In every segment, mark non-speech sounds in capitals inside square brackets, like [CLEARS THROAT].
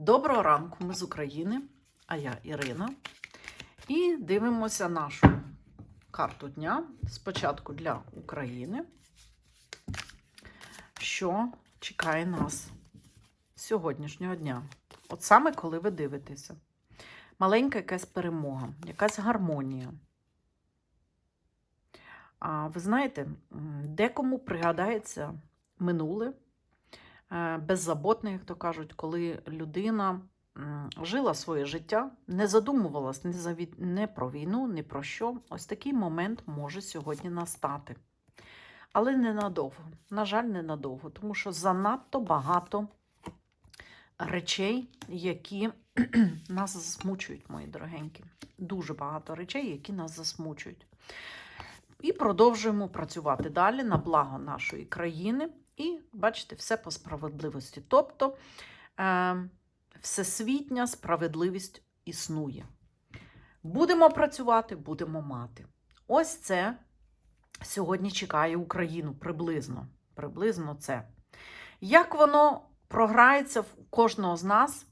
Доброго ранку, ми з України, а я Ірина. І дивимося нашу карту дня. Спочатку для України. Що чекає нас сьогоднішнього дня? От саме коли ви дивитеся. Маленька якась перемога, якась гармонія. А ви знаєте, декому пригадається минуле, беззаботне, як то кажуть, коли людина жила своє життя, не задумувалась ні, за від... не про війну, ні про що. Ось такий момент може сьогодні настати. Але ненадовго. На жаль, ненадовго, тому що занадто багато речей, які [CLEARS THROAT] нас засмучують, мої дорогенькі. Дуже багато речей, які нас засмучують. І продовжуємо працювати далі на благо нашої країни. І бачите, все по справедливості. Тобто е, всесвітня справедливість існує. Будемо працювати, будемо мати. Ось це сьогодні чекає Україну приблизно. Приблизно це. Як воно програється в кожного з нас?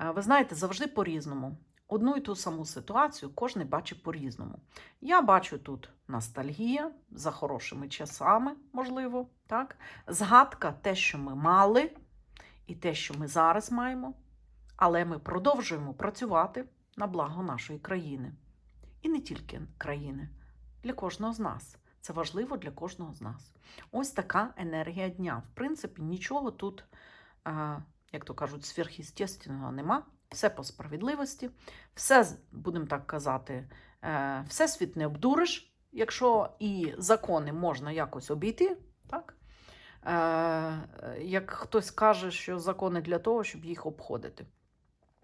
Е, Ви знаєте, завжди по-різному. Одну і ту саму ситуацію кожен бачить по-різному. Я бачу тут ностальгія за хорошими часами, можливо, так? Згадка те, що ми мали, і те, що ми зараз маємо, але ми продовжуємо працювати на благо нашої країни. І не тільки країни, для кожного з нас. Це важливо для кожного з нас. Ось така енергія дня. В принципі, нічого тут, як то кажуть, сверхъестественного нема. Все по справедливості, все, будемо так казати, е, все світ не обдуриш, якщо і закони можна якось обійти, так? Е, як хтось каже, що закони для того, щоб їх обходити.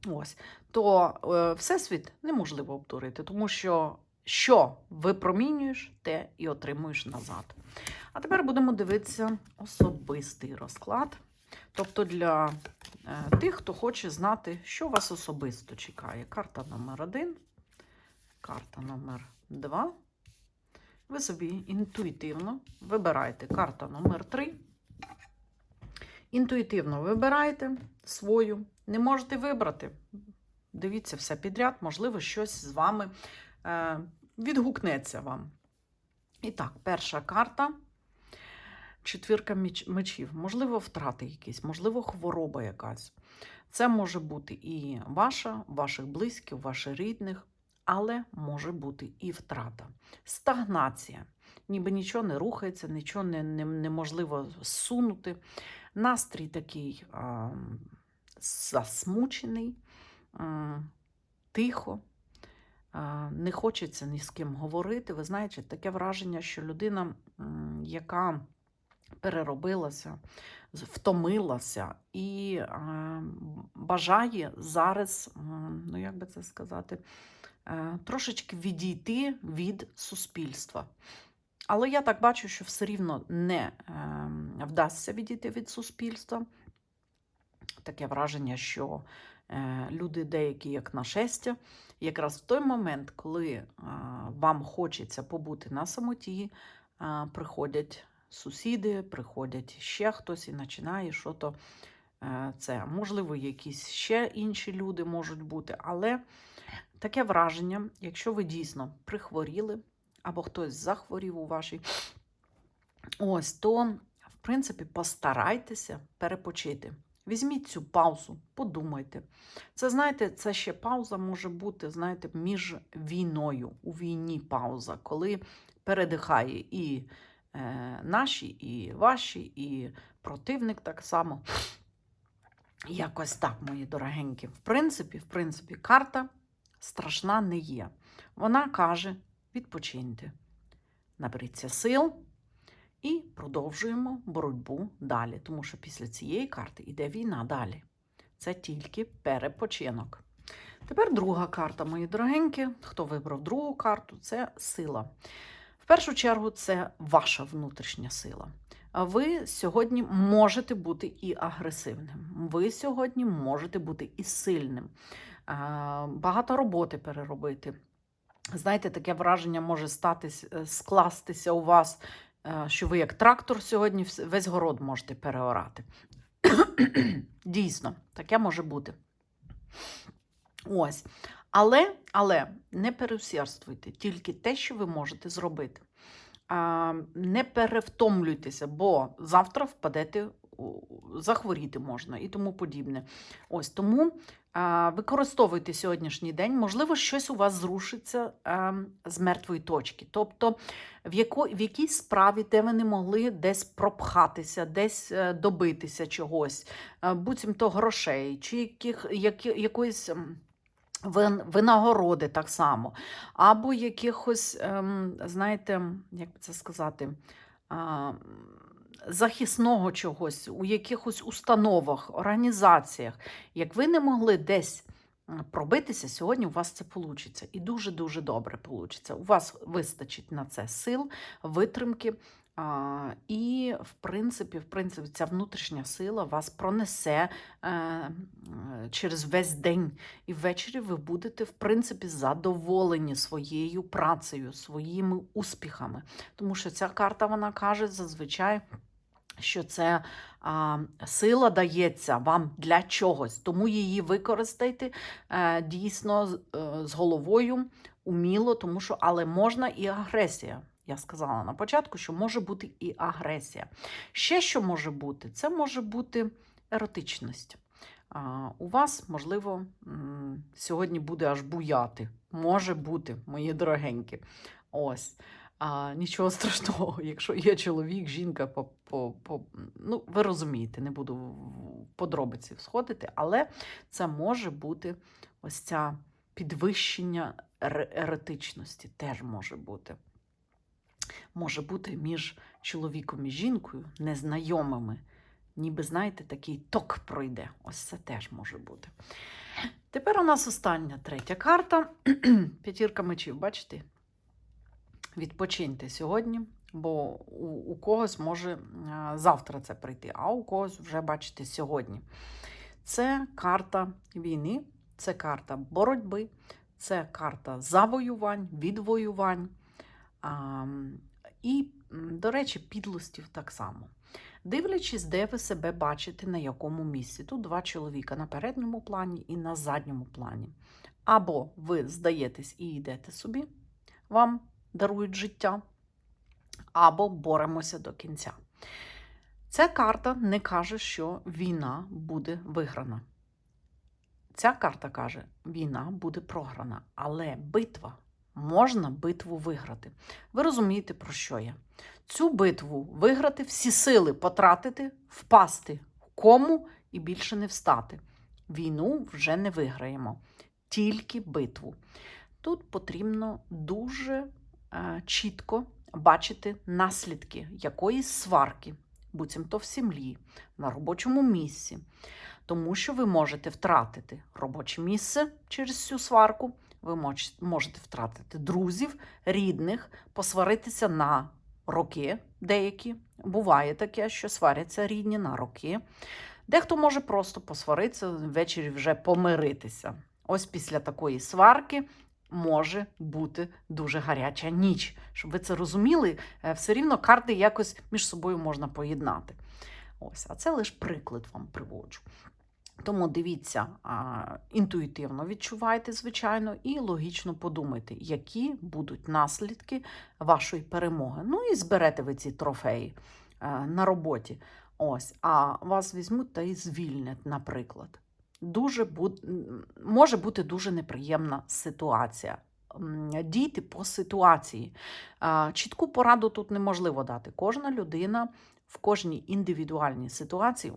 Ось, то е, всесвіт неможливо обдурити, тому що що випромінюєш, те і отримуєш назад. А тепер будемо дивитися особистий розклад. Тобто для тих, хто хоче знати, що вас особисто чекає. Карта номер один, карта номер два. Ви собі інтуїтивно вибираєте карта номер три. Інтуїтивно вибираєте свою. Не можете вибрати. Дивіться все підряд, можливо, щось з вами е, відгукнеться вам. І так, перша карта. Четвірка меч- мечів. Можливо, втрати якісь, можливо, хвороба якась. Це може бути і ваша, ваших близьких, ваших рідних, але може бути і втрата. Стагнація. Ніби нічого не рухається, нічого не, не, неможливо зсунути. Настрій такий а, засмучений, а, тихо. А, Не хочеться ні з ким говорити. Ви знаєте, таке враження, що людина, яка переробилася, втомилася і е, бажає зараз, ну як би це сказати, е, трошечки відійти від суспільства. Але я так бачу, що все рівно не е, вдасться відійти від суспільства. Таке враження, що е, люди деякі, як нашестя, якраз в той момент, коли е, вам хочеться побути на самоті, е, приходять сусіди, приходять ще хтось і починає що то е, це. Можливо, якісь ще інші люди можуть бути, але таке враження, якщо ви дійсно прихворіли, або хтось захворів у вашій, ось, то, в принципі, постарайтеся перепочити. Візьміть цю паузу, подумайте. Це, знаєте, це ще пауза може бути, знаєте, між війною, у війні пауза, коли передихає і наші, і ваші, і противник так само. Якось так, мої дорогенькі. В принципі, в принципі, карта страшна не є. Вона каже: відпочиньте, наберіться сил і продовжуємо боротьбу далі. Тому що після цієї карти йде війна далі. Це тільки перепочинок. Тепер друга карта, мої дорогенькі. Хто вибрав другу карту, це сила. В першу чергу, це ваша внутрішня сила. Ви сьогодні можете бути і агресивним. Ви сьогодні можете бути і сильним. Багато роботи переробити. Знаєте, таке враження може статись, е, скластися у вас, е, що ви як трактор сьогодні весь город можете переорати. [CLEARS THROAT] Дійсно, таке може бути. Ось. Але, але не переусердствуйте, тільки те, що ви можете зробити. Не перевтомлюйтеся, бо завтра впадете, захворіти можна і тому подібне. Ось тому використовуйте сьогоднішній день. Можливо, щось у вас зрушиться з мертвої точки. Тобто, в, яко, в якійсь справі, де ви не могли десь пропхатися, десь е, добитися чогось, е, буцімто грошей, чи яких, якоїсь. Винагороди так само, або якихось, ем, знаєте, як би це сказати, захисного чогось, у якихось установах, організаціях. Як ви не могли десь пробитися, сьогодні у вас це вийде. І дуже-дуже добре вийде. У вас вистачить на це сил, витримки. І, в принципі, в принципі, ця внутрішня сила вас пронесе е, е, через весь день. І ввечері ви будете, в принципі, задоволені своєю працею, своїми успіхами. Тому що ця карта вона каже зазвичай. Що це сила дається вам для чогось, тому її використайте е, дійсно з головою, уміло, тому що але можна і агресія. Я сказала на початку, що може бути і агресія. Ще що може бути? Це може бути еротичність. У вас, можливо, сьогодні буде аж буяти. Може бути, мої дорогенькі. Ось. А, нічого [LAUGHS] страшного, якщо є чоловік, жінка, по, по, по, ну, ви розумієте, не буду в подробиці сходити, але це може бути ось ця підвищення ер- еретичності, теж може бути. Може бути між чоловіком і жінкою, незнайомими. Ніби, знаєте, такий ток пройде. Ось це теж може бути. Тепер у нас остання третя карта. [CLEARS THROAT] П'ятірка мечів, бачите? Відпочиньте сьогодні, бо у, у когось може завтра це прийти, а у когось вже бачите сьогодні. Це карта війни, це карта боротьби, це карта завоювань, відвоювань. І, до речі, підлостів так само. Дивлячись, де ви себе бачите, на якому місці. Тут два чоловіка на передньому плані і на задньому плані. Або ви здаєтесь і йдете собі, вам дарують життя, або боремося до кінця. Ця карта не каже, що війна буде виграна. Ця карта каже, війна буде програна, але битва можна битву виграти. Ви розумієте, про що я? Цю битву виграти, всі сили потратити, впасти в кому і більше не встати. Війну вже не виграємо, тільки битву. Тут потрібно дуже е, чітко бачити наслідки якоїсь сварки, буцімто в сім'ї, на робочому місці. Тому що ви можете втратити робоче місце через цю сварку, ви можете втратити друзів, рідних, посваритися на роки деякі. Буває таке, що сваряться рідні на роки. Дехто може просто посваритися, ввечері вже помиритися. Ось після такої сварки може бути дуже гаряча ніч. Щоб ви це розуміли, е, все рівно карти якось між собою можна поєднати. Ось, а це лише приклад вам приводжу. Тому дивіться, інтуїтивно відчувайте, звичайно, і логічно подумайте, які будуть наслідки вашої перемоги. Ну і зберете ви ці трофеї е, на роботі. Ось, а вас візьмуть та і звільнять, наприклад. Дуже буд... може бути дуже неприємна ситуація. Дійте по ситуації. Чітку пораду тут неможливо дати. Кожна людина в кожній індивідуальній ситуації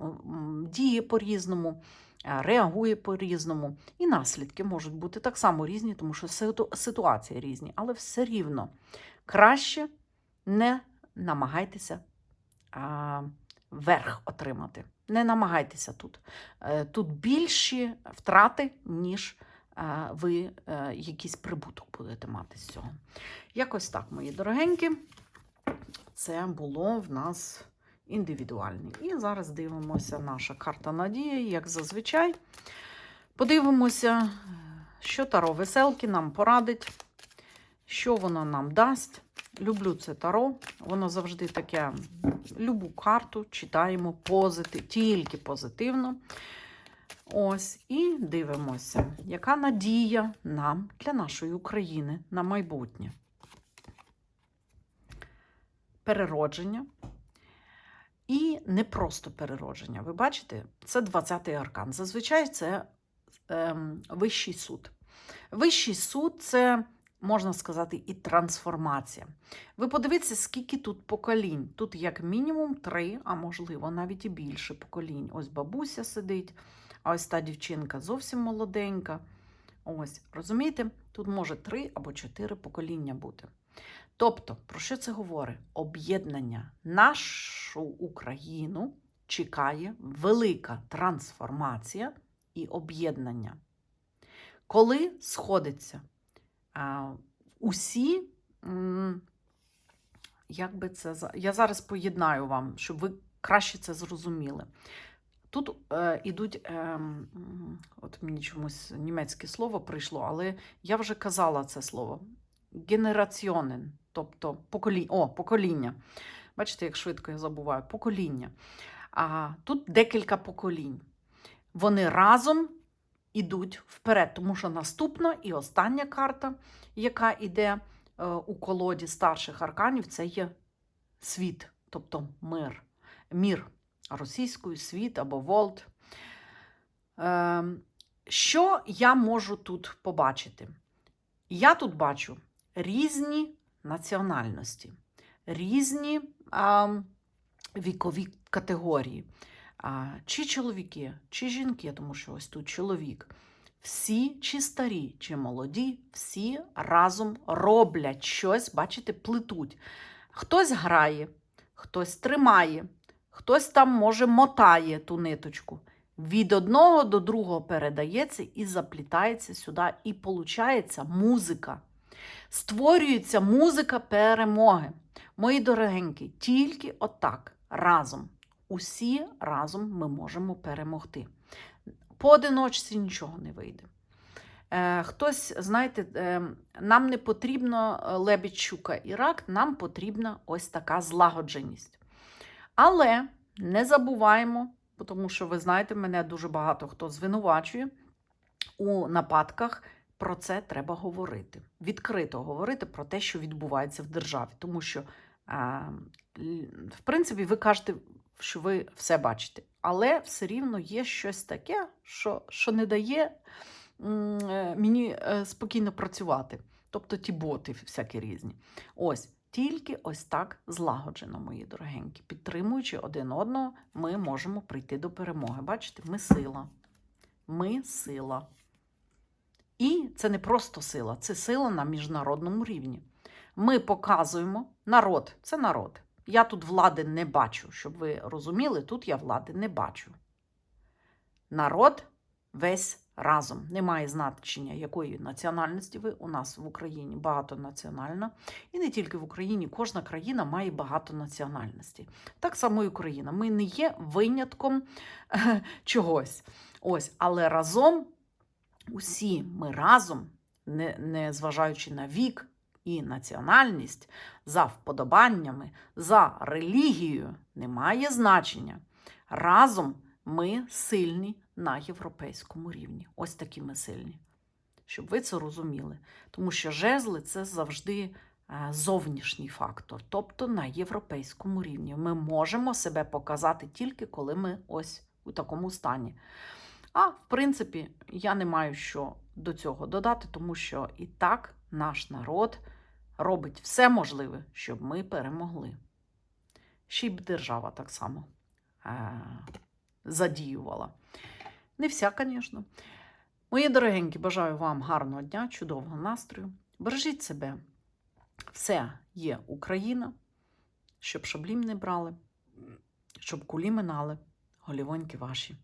діє по-різному, е, реагує по-різному, і наслідки можуть бути так само різні, тому що ситуації різні, але все рівно краще не намагайтеся а, верх отримати. Не намагайтеся тут. Е, Тут більші втрати, ніж е, ви якийсь прибуток будете мати з цього. Якось так, мої дорогенькі. Це було в нас індивідуальне. І зараз дивимося наша карта надії, як зазвичай. Подивимося, що Таро Веселки нам порадить, що воно нам дасть Люблю це таро. Воно завжди таке. Любу карту читаємо позитив, тільки позитивно. Ось, і дивимося, яка надія нам для нашої України на майбутнє. Переродження. І не просто переродження. Ви бачите, це 20-й аркан. Зазвичай це ем, вищий суд. Вищий суд це, можна сказати, і трансформація. Ви подивіться, скільки тут поколінь. Тут як мінімум три, а можливо навіть і більше поколінь. Ось бабуся сидить, а ось та дівчинка зовсім молоденька. Ось, розумієте, тут може три або чотири покоління бути. Тобто, про що це говорить? Об'єднання нашу Україну чекає велика трансформація і об'єднання. Коли сходиться усі, як би це я зараз поєднаю вам, щоб ви краще це зрозуміли. Тут е, ідуть, е, от мені чомусь німецьке слово прийшло, але я вже казала це слово. Генераціонен, тобто покоління. О, покоління. Бачите, як швидко я забуваю, покоління. А тут декілька поколінь. Вони разом ідуть вперед, тому що наступна і остання карта, яка йде е, у колоді старших арканів, це є світ, тобто мир. Мір російською, світ або волт. Е, що я можу тут побачити? Я тут бачу різні національності, різні а, вікові категорії. А, чи чоловіки, чи жінки, тому що ось тут чоловік. Всі, чи старі, чи молоді, всі разом роблять щось, бачите, плетуть. Хтось грає, хтось тримає, хтось там, може, мотає ту ниточку. Від одного до другого передається і заплітається сюди, і получається музика. Створюється музика перемоги. Мої дорогенькі, тільки отак, разом. Усі разом ми можемо перемогти. Поодиночці нічого не вийде. Е, хтось, знаєте, е, нам не потрібно е, лебідь, щука і рак, нам потрібна ось така злагодженість. Але не забуваємо, тому що ви знаєте, мене дуже багато хто звинувачує у нападках. Про це треба говорити. Відкрито говорити про те, що відбувається в державі. Тому що, в принципі, ви кажете, що ви все бачите, але все рівно є щось таке, що, що не дає е, мені е, спокійно працювати. Тобто ті боти всякі різні. Ось. Тільки ось так злагоджено, мої дорогенькі. Підтримуючи один одного, ми можемо прийти до перемоги. Бачите, ми сила. Ми сила. І це не просто сила, це сила на міжнародному рівні. Ми показуємо народ, це народ. Я тут влади не бачу, щоб ви розуміли, тут я влади не бачу. Народ весь разом. Немає значення, якої національності ви у нас в Україні багатонаціональна. І не тільки в Україні, кожна країна має багато національностей. Так само і Україна. Ми не є винятком [LAUGHS] чогось. Ось, але разом усі ми разом, не, не зважаючи на вік і національність, за вподобаннями, за релігією, немає значення. Разом ми сильні на європейському рівні. Ось такі ми сильні. Щоб ви це розуміли. Тому що жезли це завжди е, зовнішній фактор, тобто на європейському рівні. Ми можемо себе показати тільки коли ми ось у такому стані. А в принципі, я не маю що до цього додати, тому що і так наш народ робить все можливе, щоб ми перемогли. Ще й держава так само е- задіювала. Не вся, звісно. Мої дорогенькі, бажаю вам гарного дня, чудового настрою. Бережіть себе. Все є Україна, щоб шаблім не брали, щоб кулі минали, голівоньки ваші.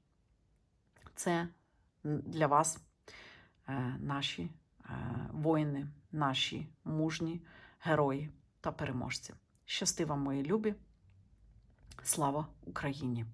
Це для вас е, наші е, воїни, наші мужні герої та переможці. Щасти вам, мої любі! Слава Україні!